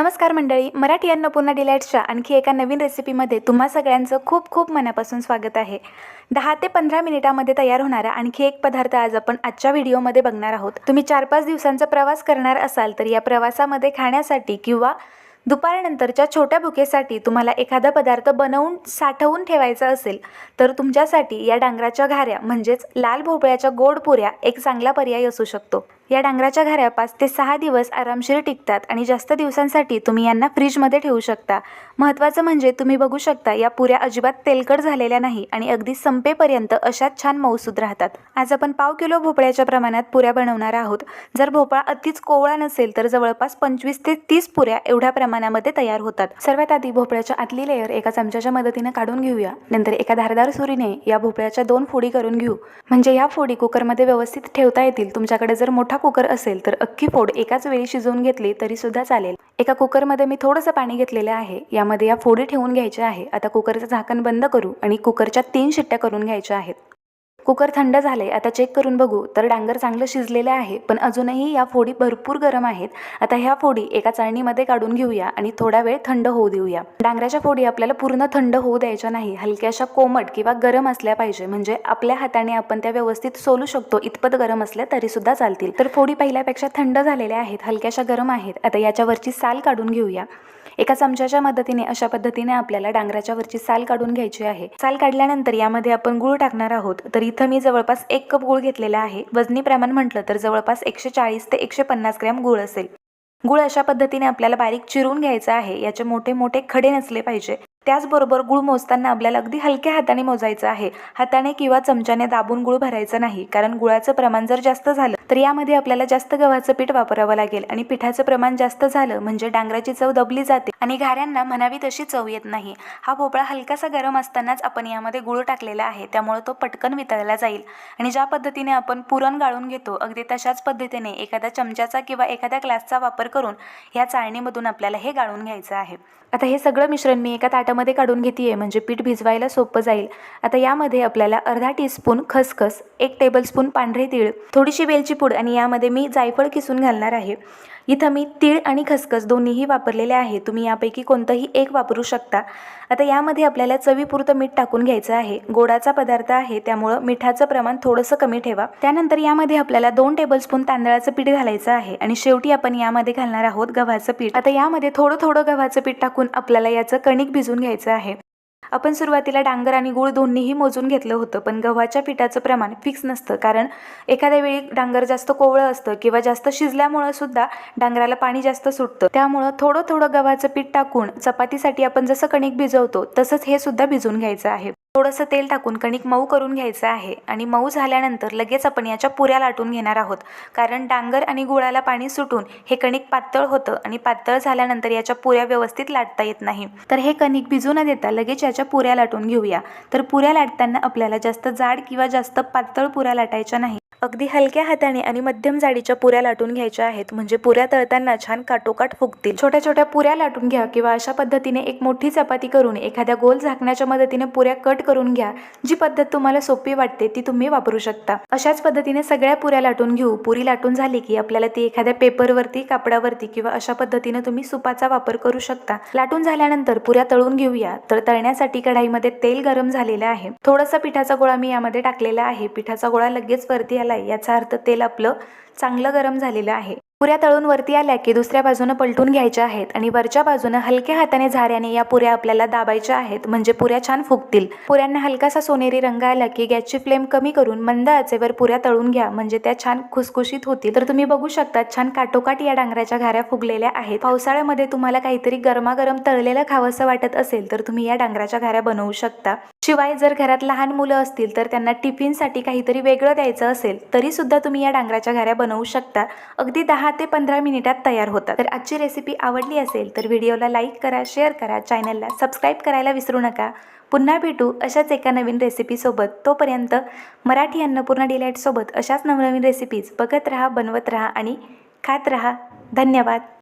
नमस्कार मंडळी मराठी अन्नपूर्णा डिलाईट्सच्या आणखी एका नवीन रेसिपीमध्ये तुम्हा सगळ्यांचं खूप खूप मनापासून स्वागत आहे. दहा ते पंधरा मिनिटामध्ये तयार होणारा आणखी एक पदार्थ आज आपण आजच्या व्हिडिओमध्ये बघणार आहोत. तुम्ही चार पाच दिवसांचा प्रवास करणार असाल तर या प्रवासामध्ये खाण्यासाठी किंवा दुपारनंतरच्या छोट्या भुकेसाठी तुम्हाला एखादा पदार्थ बनवून साठवून ठेवायचा असेल तर तुमच्यासाठी या डांगराच्या घाऱ्या म्हणजेच लाल भोपळ्याच्या गोड पुऱ्या एक चांगला पर्याय असू शकतो. या डांगराच्या घाऱ्या पाच ते सहा दिवस आरामशीर टिकतात आणि जास्त दिवसांसाठी तुम्ही यांना फ्रीजमध्ये ठेवू शकता. महत्त्वाचं म्हणजे तुम्ही बघू शकता या पुऱ्या अजिबात तेलकट झालेल्या नाही आणि अगदी संपेपर्यंत अशाच छान मऊसूद राहतात. आज आपण पाव किलो भोपळ्याच्या प्रमाणात पुऱ्या बनवणार आहोत. जर भोपळा अतिच कोवळा नसेल तर जवळपास पंचवीस ते तीस पुऱ्या एवढ्या प्रमाणामध्ये तयार होतात. सर्वात आधी भोपळ्याच्या आतली लेअर एका चमच्याच्या मदतीने काढून घेऊया. नंतर एका धारदार सुरीने या भोपळ्याच्या दोन फोडी करून घेऊ. म्हणजे या फोडी कुकरमध्ये व्यवस्थित ठेवता येतील. तुमच्याकडे जर मोठा कुकर असेल तर अख्खी फोड एकाच वेळी शिजवून घेतली तरी सुद्धा चालेल. एका कुकरमध्ये मी थोडंसं पाणी घेतलेलं आहे. यामध्ये या फोडी ठेवून घ्यायच्या आहे आता कुकरचं झाकण बंद करू आणि कुकरच्या तीन शिट्ट्या करून घ्यायच्या आहेत. कुकर थंड झाले आता चेक करून बघू. तर डांगर चांगलं शिजलेलं आहे पण अजूनही या फोडी भरपूर गरम आहेत. आता ह्या फोडी एका चाळणीमध्ये काढून घेऊया आणि थोडा वेळ थंड होऊ देऊया. डांगराच्या फोडी आपल्याला पूर्ण थंड होऊ द्यायच्या नाही हलक्याशा कोमट किंवा गरम असल्या पाहिजे. म्हणजे आपल्या हाताने आपण त्या व्यवस्थित सोलू शकतो इतपत गरम असल्या तरी सुद्धा चालतील. तर फोडी पहिल्यापेक्षा थंड झालेल्या आहेत हलक्याशा गरम आहेत. आता याच्यावरची साल काढून घेऊया. एका चमच्याच्या मदतीने अशा पद्धतीने आपल्याला डांगराच्या वरची साल काढून घ्यायची आहे. साल काढल्यानंतर यामध्ये आपण गुळ टाकणार आहोत. तर इथे मी जवळपास एक कप गूळ घेतलेला आहे. वजनी प्रमाण म्हटलं तर जवळपास एकशे चाळीस ते एकशे पन्नास ग्रॅम गूळ असेल. गूळ अशा पद्धतीने आपल्याला बारीक चिरून घ्यायचा आहे. याचे मोठे मोठे खडे नसले पाहिजे. त्याचबरोबर गुळ मोजताना आपल्याला अगदी हलक्या हाताने मोजायचं आहे. हाताने किंवा चमच्याने दाबून गुळ भरायचं नाही कारण गुळाचं प्रमाण जर जास्त झालं तर यामध्ये आपल्याला जास्त गव्हाचं पीठ वापरावं लागेल आणि पिठाचं प्रमाण जास्त झालं म्हणजे डांगराची चव दबली जाते आणि घाऱ्यांना म्हणावी तशी चव येत नाही. हा भोपळा हलकासा गरम असतानाच आपण यामध्ये गुळ टाकलेला आहे त्यामुळे तो पटकन वितळला जाईल. आणि ज्या पद्धतीने आपण पुरण गाळून घेतो अगदी तशाच पद्धतीने एखाद्या चमच्याचा किंवा एखाद्या ग्लासचा वापर करून ह्या चाळणीमधून आपल्याला हे गाळून घ्यायचं आहे. आता हे सगळं मिश्रण मी एका ताटामध्ये काढून घेते म्हणजे पीठ भिजवायला सोपं जाईल. आता यामध्ये आपल्याला अर्धा टीस्पून खसखस एक टेबलस्पून पांढरे तीळ थोडीशी वेलची पूड आणि यामध्ये मी जायफळ किसून घालणार आहे. इथं मी तीळ आणि खसखस दोन्हीही वापरलेले आहे. तुम्ही यापैकी कोणतंही एक वापरू शकता. आता यामध्ये आपल्याला चवीपुरतं मीठ टाकून घ्यायचं आहे. गोडाचा पदार्थ आहे त्यामुळं मिठाचं प्रमाण थोडंसं कमी ठेवा. त्यानंतर यामध्ये आपल्याला दोन टेबलस्पून तांदळाचं पीठ घालायचं आहे आणि शेवटी आपण यामध्ये घालणार आहोत गव्हाचं पीठ. आता यामध्ये थोडं थोडं गव्हाचं पीठ टाकून आपल्याला याचं कणिक भिजून घ्यायचं आहे. आपण सुरुवातीला डांगर आणि गूळ दोन्हीही मोजून घेतलं होतं पण गव्हाच्या पिठाचं प्रमाण फिक्स नसतं. कारण एखाद्या वेळी डांगर जास्त कोवळं असतं किंवा जास्त शिजल्यामुळं सुद्धा डांगराला पाणी जास्त सुटतं. त्यामुळं थोडं थोडं गव्हाचं पीठ टाकून चपातीसाठी आपण जसं कणिक भिजवतो तसंच हे सुद्धा भिजून घ्यायचं आहे. थोडंसं तेल टाकून कणिक मऊ करून घ्यायचं आहे आणि मऊ झाल्यानंतर लगेच आपण याच्या पुऱ्या लाटून घेणार आहोत. कारण डांगर आणि गुळाला पाणी सुटून हे कणिक पातळ होतं आणि पातळ झाल्यानंतर याच्या पुऱ्या व्यवस्थित लाटता येत नाही. तर हे कणिक भिजू न देता लगेच याच्या पुऱ्या लाटून घेऊया. तर पुऱ्या लाटताना आपल्याला जास्त जाड किंवा जास्त पातळ पुऱ्या लाटायच्या नाही अगदी हलक्या हाताने आणि मध्यम जाडीच्या पुऱ्या लाटून घ्यायच्या आहेत. म्हणजे पुऱ्या तळताना छान काटोकाट फुगतील. छोट्या छोट्या पुऱ्या लाटून घ्या किंवा अशा पद्धतीने एक मोठी चपाती करून एखाद्या गोल झाकण्याच्या मदतीने पुऱ्या कट करून घ्या. जी पद्धत तुम्हाला सोपी वाटते ती तुम्ही वापरू शकता. अशाच पद्धतीने सगळ्या पुऱ्या लाटून घेऊ. पुरी लाटून झाली की आपल्याला ती एखाद्या पेपरवरती कापडावरती किंवा अशा पद्धतीने तुम्ही सुपाचा वापर करू शकता. लाटून झाल्यानंतर पुऱ्या तळून घेऊया. तर तळण्यासाठी कढाईमध्ये तेल गरम झालेलं आहे. थोडासा पिठाचा गोळा मी यामध्ये टाकलेला आहे. पिठाचा गोळा लगेच वरती आहे याचा अर्थ तेल आपलं चांगलं गरम झालेलं आहे. पुऱ्या तळून वरती आल्या की दुसऱ्या बाजूनं पलटून घ्यायच्या आहेत आणि वरच्या बाजूनं हलक्या हाताने झाऱ्याने या पुऱ्या आपल्याला दाबायच्या आहेत म्हणजे पुऱ्या छान फुगतील. पुऱ्यांना हलकासा सोनेरी रंग आला की गॅसची फ्लेम कमी करून मंद आचेवर पुऱ्या तळून घ्या म्हणजे त्या छान खुसखुशीत होतील. तर तुम्ही बघू शकता छान काटोकाट या डांगराच्या घाऱ्या फुगलेल्या आहेत. पावसाळ्यामध्ये तुम्हाला काहीतरी गरमागरम तळलेलं खावंसं वाटत असेल तर तुम्ही या डांगराच्या घाऱ्या बनवू शकता. शिवाय जर घरात लहान मुलं असतील तर त्यांना टिफिनसाठी काहीतरी वेगळं द्यायचं असेल तरी सुद्धा तुम्ही या डांगराच्या घाऱ्या बनवू शकता. अगदी दहा दहा ते पंधरा मिनिटात तयार होतात. तर आजची रेसिपी आवडली असेल तर व्हिडिओला लाईक करा शेअर करा चॅनलला सबस्क्राईब करायला विसरू नका. पुन्हा भेटू अशाच एका नवीन रेसिपीसोबत तोपर्यंत मराठी अन्नपूर्णा डिलाईटसोबत अशाच नवनवीन रेसिपीज बघत राहा बनवत राहा आणि खात राहा. धन्यवाद.